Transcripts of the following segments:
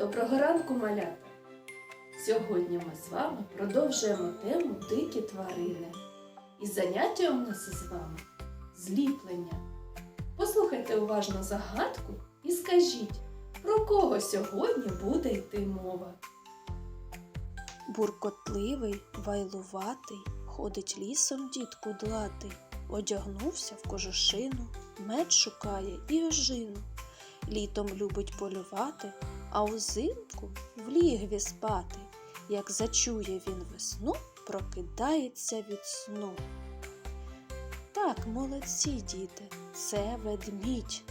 Доброго ранку, малята! Сьогодні ми з вами продовжуємо тему дикі тварини. І заняття у нас із вами зліплення. Послухайте уважно загадку і скажіть, про кого сьогодні буде йти мова. Буркотливий, вайлуватий, ходить лісом дід кудлатий, одягнувся в кожушину, меч шукає і ожину. Літом любить полювати, а узимку в лігві спати. Як зачує він весну, прокидається від сну. Так, молодці діти, це ведмідь.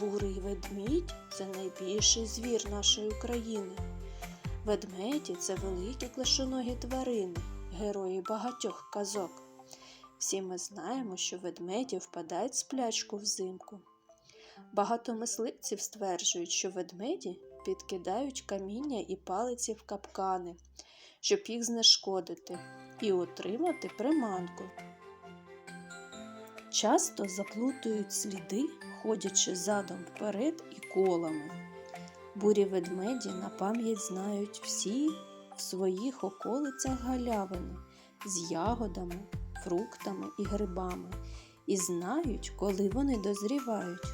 Бурий ведмідь це найбільший звір нашої України. Ведмеді це великі клашоногі тварини, герої багатьох казок. Всі ми знаємо, що ведмеді впадають в сплячку взимку. Багато мисливців стверджують, що ведмеді підкидають каміння і палиці в капкани, щоб їх знешкодити і отримати приманку. Часто заплутують сліди, ходячи задом вперед і колами. Бурі ведмеді на пам'ять знають всі в своїх околицях галявини з ягодами, фруктами і грибами, і знають, коли вони дозрівають.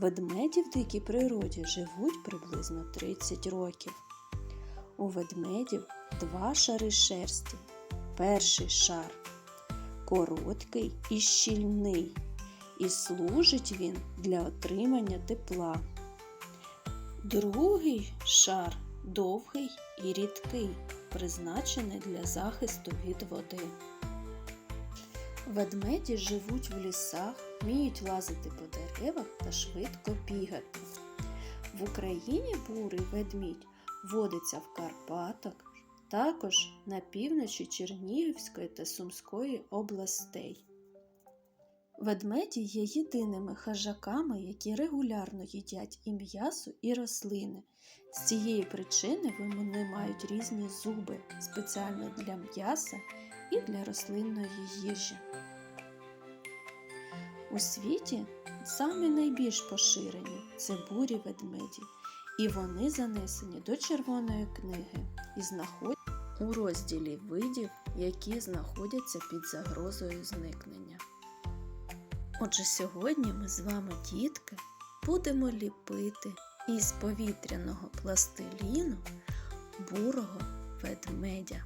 Ведмеді в дикій природі живуть приблизно 30 років. У ведмедів два шари шерсті. Перший шар короткий і щільний, і служить він для отримання тепла. Другий шар довгий і рідкий, призначений для захисту від води. Ведмеді живуть в лісах, вміють лазити по деревах та швидко бігати. В Україні бурий ведмідь водиться в Карпатах, також на півночі Чернігівської та Сумської областей. Ведмеді є єдиними хижаками, які регулярно їдять і м'ясо, і рослини. З цієї причини вони мають різні зуби спеціально для м'яса і для рослинної їжі. У світі самі найбільш поширені це бурі ведмеді, і вони занесені до Червоної книги і знаходяться у розділі видів, які знаходяться під загрозою зникнення. Отже, сьогодні ми з вами, дітки, будемо ліпити із повітряного пластиліну бурого ведмедя.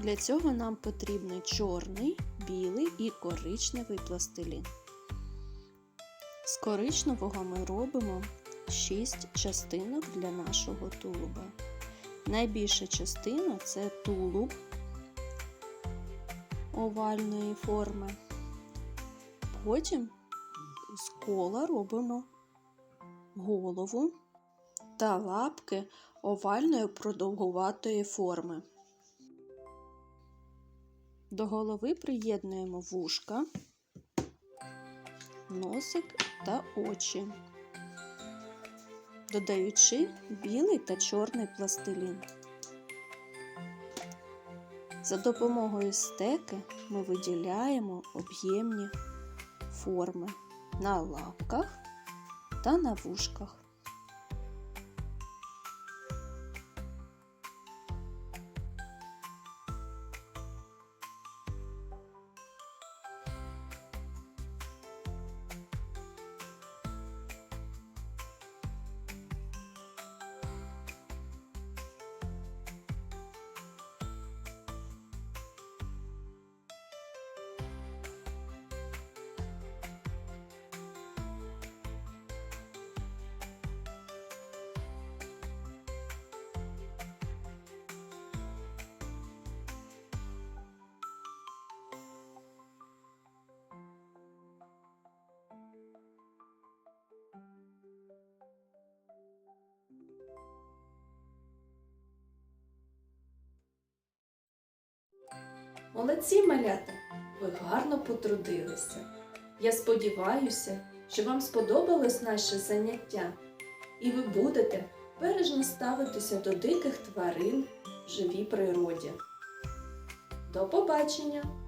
Для цього нам потрібно чорний, білий і коричневий пластилін. З коричневого ми робимо 6 частинок для нашого тулуба. Найбільша частина це тулуб овальної форми. Потім з кола робимо голову та лапки овальної продовгуватої форми. До голови приєднуємо вушка, носик та очі, додаючи білий та чорний пластилін. За допомогою стеки ми виділяємо об'ємні форми на лапках та на вушках. Молодці малята! Ви гарно потрудилися. Я сподіваюся, що вам сподобалось наше заняття, і ви будете бережно ставитися до диких тварин в живій природі. До побачення!